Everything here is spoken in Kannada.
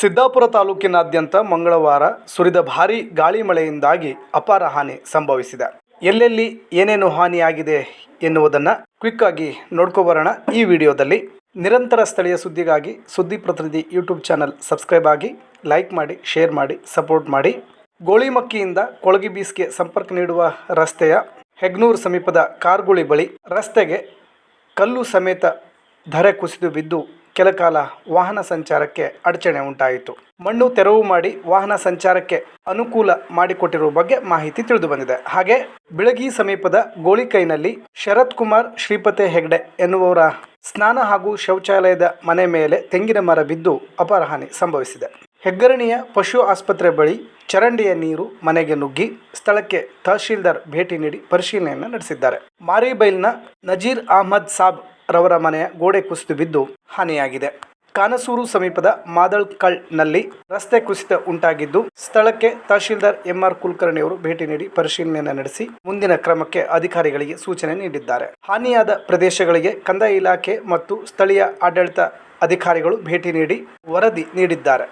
ಸಿದ್ದಾಪುರ ತಾಲೂಕಿನಾದ್ಯಂತ ಮಂಗಳವಾರ ಸುರಿದ ಭಾರೀ ಗಾಳಿ ಮಳೆಯಿಂದಾಗಿ ಅಪಾರ ಹಾನಿ ಸಂಭವಿಸಿದೆ. ಎಲ್ಲೆಲ್ಲಿ ಏನೇನು ಹಾನಿಯಾಗಿದೆ ಎನ್ನುವುದನ್ನು ಕ್ವಿಕ್ ಆಗಿ ನೋಡ್ಕೊಬರೋಣ ಈ ವಿಡಿಯೋದಲ್ಲಿ. ನಿರಂತರ ಸ್ಥಳೀಯ ಸುದ್ದಿಗಾಗಿ ಸುದ್ದಿ ಪ್ರತಿನಿಧಿ ಯೂಟ್ಯೂಬ್ ಚಾನಲ್ ಸಬ್ಸ್ಕ್ರೈಬ್ ಆಗಿ ಲೈಕ್ ಮಾಡಿ ಶೇರ್ ಮಾಡಿ ಸಪೋರ್ಟ್ ಮಾಡಿ. ಗೋಳಿಮಕ್ಕಿಯಿಂದ ಕೊಳಗಿ ಬೀಸ್ಗೆ ಸಂಪರ್ಕ ನೀಡುವ ರಸ್ತೆಯ ಹೆಗ್ನೂರು ಸಮೀಪದ ಕಾರ್ಗುಳಿ ಬಳಿ ರಸ್ತೆಗೆ ಕಲ್ಲು ಸಮೇತ ಧರೆ ಕುಸಿದು ಬಿದ್ದು ಕೆಲಕಾಲ ವಾಹನ ಸಂಚಾರಕ್ಕೆ ಅಡಚಣೆ ಉಂಟಾಯಿತು. ಮಣ್ಣು ತೆರವು ಮಾಡಿ ವಾಹನ ಸಂಚಾರಕ್ಕೆ ಅನುಕೂಲ ಮಾಡಿಕೊಟ್ಟಿರುವ ಬಗ್ಗೆ ಮಾಹಿತಿ ತಿಳಿದು ಬಂದಿದೆ. ಹಾಗೆ ಬಿಳಗಿ ಸಮೀಪದ ಗೋಳಿಕೈನಲ್ಲಿ ಶರತ್ ಕುಮಾರ್ ಶ್ರೀಪತೆ ಹೆಗ್ಡೆ ಎನ್ನುವವರ ಸ್ನಾನ ಹಾಗೂ ಶೌಚಾಲಯದ ಮನೆ ಮೇಲೆ ತೆಂಗಿನ ಮರ ಬಿದ್ದು ಅಪಾರ ಹಾನಿ ಸಂಭವಿಸಿದೆ. ಹೆಗ್ಗರಣಿಯ ಪಶು ಆಸ್ಪತ್ರೆ ಬಳಿ ಚರಂಡಿಯ ನೀರು ಮನೆಗೆ ನುಗ್ಗಿ ಸ್ಥಳಕ್ಕೆ ತಹಶೀಲ್ದಾರ್ ಭೇಟಿ ನೀಡಿ ಪರಿಶೀಲನೆಯನ್ನು ನಡೆಸಿದ್ದಾರೆ. ಮಾರಿಬೈಲ್ನ ನಜೀರ್ ಅಹಮದ್ ಸಾಬ್ ರವರ ಮನೆಯ ಗೋಡೆ ಕುಸಿದು ಬಿದ್ದು ಹಾನಿಯಾಗಿದೆ. ಕಾನಸೂರು ಸಮೀಪದ ಮಾದಳ್ಕಳ್ನಲ್ಲಿ ರಸ್ತೆ ಕುಸಿತ ಉಂಟಾಗಿದ್ದು, ಸ್ಥಳಕ್ಕೆ ತಹಶೀಲ್ದಾರ್ ಎಂಆರ್ ಕುಲಕರ್ಣಿ ಅವರು ಭೇಟಿ ನೀಡಿ ಪರಿಶೀಲನೆ ನಡೆಸಿ ಮುಂದಿನ ಕ್ರಮಕ್ಕೆ ಅಧಿಕಾರಿಗಳಿಗೆ ಸೂಚನೆ ನೀಡಿದ್ದಾರೆ. ಹಾನಿಯಾದ ಪ್ರದೇಶಗಳಿಗೆ ಕಂದಾಯ ಇಲಾಖೆ ಮತ್ತು ಸ್ಥಳೀಯ ಆಡಳಿತ ಅಧಿಕಾರಿಗಳು ಭೇಟಿ ನೀಡಿ ವರದಿ ನೀಡಿದ್ದಾರೆ.